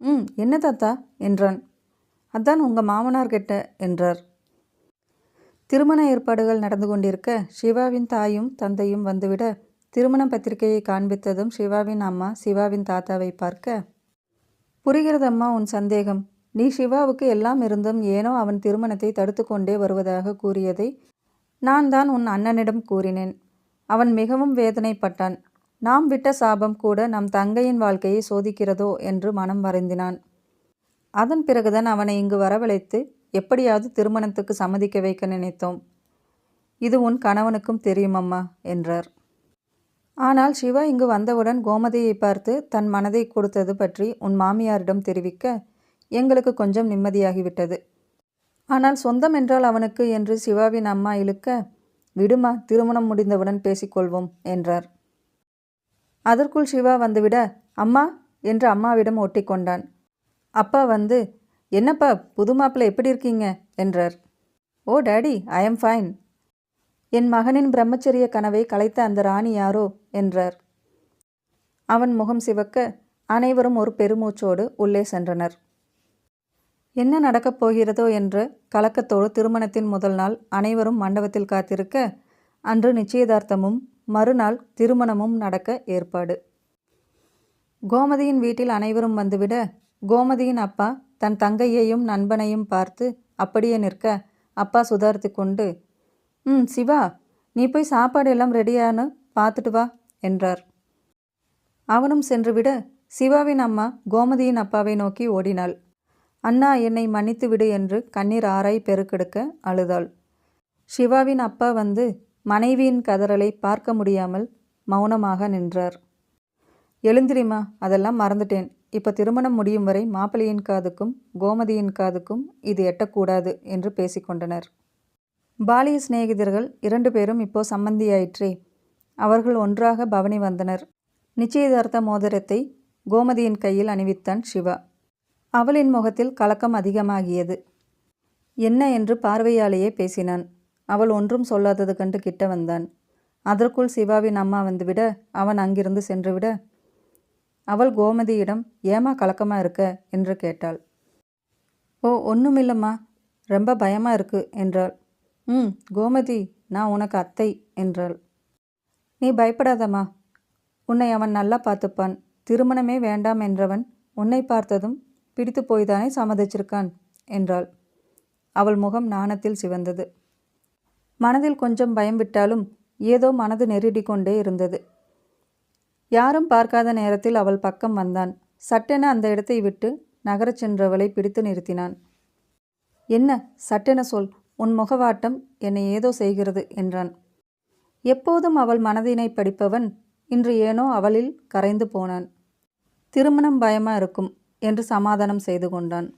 ம் என்ன தாத்தா? என்றான். அதான் உங்கள் மாமனார் கிட்ட என்றார். திருமண ஏற்பாடுகள் நடந்து கொண்டிருக்க சிவாவின் தாயும் தந்தையும் வந்துவிட திருமண பத்திரிகையை காண்பித்ததும் சிவாவின் அம்மா சிவாவின் தாத்தாவை பார்க்க புரிகிறதம்மா உன் சந்தேகம். நீ சிவாவுக்கு எல்லாம் இருந்தும் ஏனோ அவன் திருமணத்தை தடுத்து கொண்டே வருவதாக கூறியதை நான் தான் உன் அண்ணனிடம் கூறினேன். அவன் மிகவும் வேதனைப்பட்டான். நாம் விட்ட சாபம் கூட நம் தங்கையின் வாழ்க்கையை சோதிக்கிறதோ என்று மனம் வருந்தினான். அதன் பிறகுதான் அவனை இங்கு வரவழைத்து எப்படியாவது திருமணத்துக்கு சம்மதிக்க வைக்க நினைத்தோம். இது உன் கணவனுக்கும் தெரியுமம்மா என்றார். ஆனால் சிவா இங்கு வந்தவுடன் கோமதியை பார்த்து தன் மனதை கொடுத்தது பற்றி உன் மாமியாரிடம் தெரிவிக்க எங்களுக்கு கொஞ்சம் நிம்மதியாகிவிட்டது. ஆனால் சொந்தம் என்றால் அவனுக்கு என்று சிவாவின் அம்மா இழுக்க விடுமா திருமணம் முடிந்தவுடன் பேசிக்கொள்வோம் என்றார். அதற்குள் சிவா வந்துவிட அம்மா என்று அம்மாவிடம் ஒட்டிக்கொண்டான் அப்பா வந்து என்னப்பா புது மாப்பிள்ளை எப்படி இருக்கீங்க? என்றார். Oh daddy I am fine. என் மகனின் பிரம்மச்சரிய கனவை கலைத்த அந்த ராணி யாரோ? என்றார். அவன் முகம் சிவக்க அனைவரும் ஒரு பெருமூச்சோடு உள்ளே சென்றனர். என்ன நடக்கப் போகிறதோ? என்று கலக்கத்தோடு திருமணத்தின் முதல் நாள் அனைவரும் மண்டபத்தில் காத்திருக்க அன்று நிச்சயதார்த்தமும் மறுநாள் திருமணமும் நடக்க ஏற்பாடு. கோமதியின் வீட்டில் அனைவரும் வந்துவிட கோமதியின் அப்பா தன் தங்கையையும் நண்பனையும் பார்த்து அப்படியே நிற்க அப்பா சுதாரித்து கொண்டு ம் சிவா நீ போய் சாப்பாடு எல்லாம் ரெடியானு பார்த்துட்டு வா என்றார். அவனும் சென்றுவிட சிவாவின் அம்மா கோமதியின் அப்பாவை நோக்கி ஓடினாள். அண்ணா என்னை மன்னித்து விடு என்று கண்ணீர் ஆராய் பெருக்கெடுக்க அழுதாள். சிவாவின் அப்பா வந்து மனைவியின் கதறலை பார்க்க முடியாமல் மௌனமாக நின்றார். எழுந்திரிமா அதெல்லாம் மறந்துட்டேன். இப்போ திருமணம் முடியும் வரை மாப்பிள்ளையின் காதுக்கும் கோமதியின் காதுக்கும் இது எட்டக்கூடாது என்று பேசிக்கொண்டனர் பாலிய சிநேகிதர்கள் இரண்டு பேரும் இப்போ சம்மந்தியாயிற்றே அவர்கள் ஒன்றாக பவனி வந்தனர். நிச்சயதார்த்த மோதிரத்தை கோமதியின் கையில் அணிவித்தான் சிவா. அவளின் முகத்தில் கலக்கம் அதிகமாகியது. என்ன என்று பார்வையாலேயே பேசினான். அவள் ஒன்றும் சொல்லாதது கண்டு கிட்ட வந்தான். அதற்குள் சிவாவின் அம்மா வந்துவிட அவன் அங்கிருந்து சென்றுவிட அவள் கோமதியிடம் ஏமா கலக்கமாக இருக்க? என்று கேட்டாள். ஓ ஒன்றுமில்லம்மா ரொம்ப பயமாக இருக்கு என்றாள். ம் கோமதி நான் உனக்கு அத்தை என்றாள். நீ பயப்படாதம்மா உன்னை அவன் நல்லா பார்த்துப்பான். திருமணமே வேண்டாம் என்றவன் உன்னை பார்த்ததும் பிடித்து போய்தானே சம்மதிச்சிருக்கான் என்றாள். அவள் முகம் நாணத்தில் சிவந்தது. மனதில் கொஞ்சம் பயம் விட்டாலும் ஏதோ மனது நெருடி கொண்டே இருந்தது. யாரும் பார்க்காத நேரத்தில் அவள் பக்கம் வந்தான். சட்டென அந்த இடத்தை விட்டு நகரச் சென்றவளை பிடித்து நிறுத்தினான். என்ன? சட்டென சொல். உன் முகவாட்டம் என்னை ஏதோ செய்கிறது என்றான். எப்போதும் அவள் மனதினை படிப்பவன். இன்று ஏனோ அவளில் கரைந்து போனான். திருமணம் பயமா இருக்கும் என்று சமாதானம் செய்து கொண்டான்.